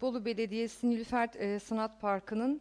Bolu Belediyesi Nilüfer e, Sanat Parkı'nın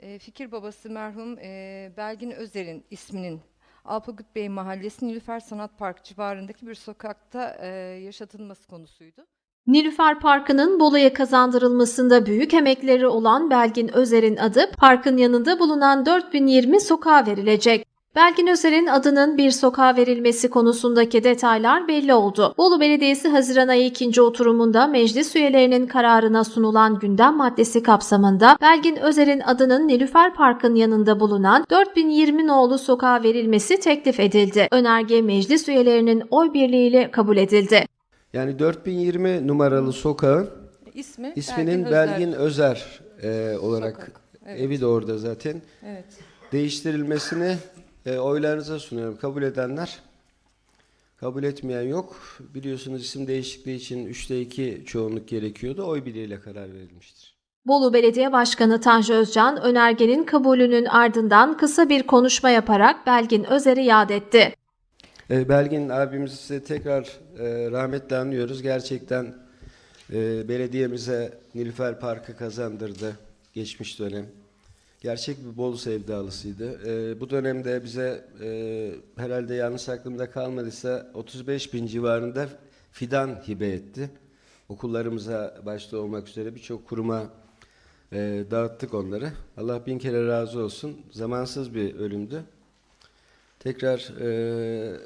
e, fikir babası merhum e, Belgin Özer'in isminin Alpagut Bey Mahallesi Nilüfer Sanat Park civarındaki bir sokakta e, yaşatılması konusuydu. Nilüfer Parkı'nın Bolu'ya kazandırılmasında büyük emekleri olan Belgin Özer'in adı parkın yanında bulunan 4020 sokağa verilecek. Belgin Özer'in adının bir sokağa verilmesi konusundaki detaylar belli oldu. Bolu Belediyesi Haziran ayı ikinci oturumunda meclis üyelerinin kararına sunulan gündem maddesi kapsamında Belgin Özer'in adının Nilüfer Park'ın yanında bulunan 4020 nolu sokağa verilmesi teklif edildi. Önerge meclis üyelerinin oy birliğiyle kabul edildi. Yani 4020 numaralı sokağın İsmi isminin Özer. Belgin Özer e, olarak Sokak, evet. evi de orada zaten Evet. değiştirilmesini e, oylarınıza sunuyorum. Kabul edenler, kabul etmeyen yok. Biliyorsunuz isim değişikliği için 3'te 2 çoğunluk gerekiyordu. Oy birliğiyle karar verilmiştir. Bolu Belediye Başkanı Tanju Özcan önergenin kabulünün ardından kısa bir konuşma yaparak Belgin Özer'i yad etti. E, Belgin abimizi tekrar e, rahmetle anıyoruz. Gerçekten e, belediyemize Nilüfer Parkı kazandırdı geçmiş dönem. Gerçek bir Bolu sevdalısıydı. E, bu dönemde bize e, herhalde yanlış aklımda kalmadıysa 35 bin civarında fidan hibe etti. Okullarımıza başta olmak üzere birçok kuruma e, dağıttık onları. Allah bin kere razı olsun. Zamansız bir ölümdü. Tekrar e,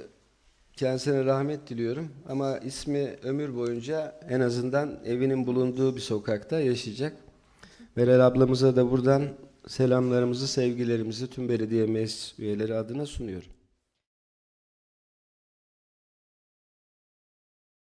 kendisine rahmet diliyorum ama ismi ömür boyunca en azından evinin bulunduğu bir sokakta yaşayacak. Meral ablamıza da buradan selamlarımızı, sevgilerimizi tüm belediye meclis üyeleri adına sunuyorum.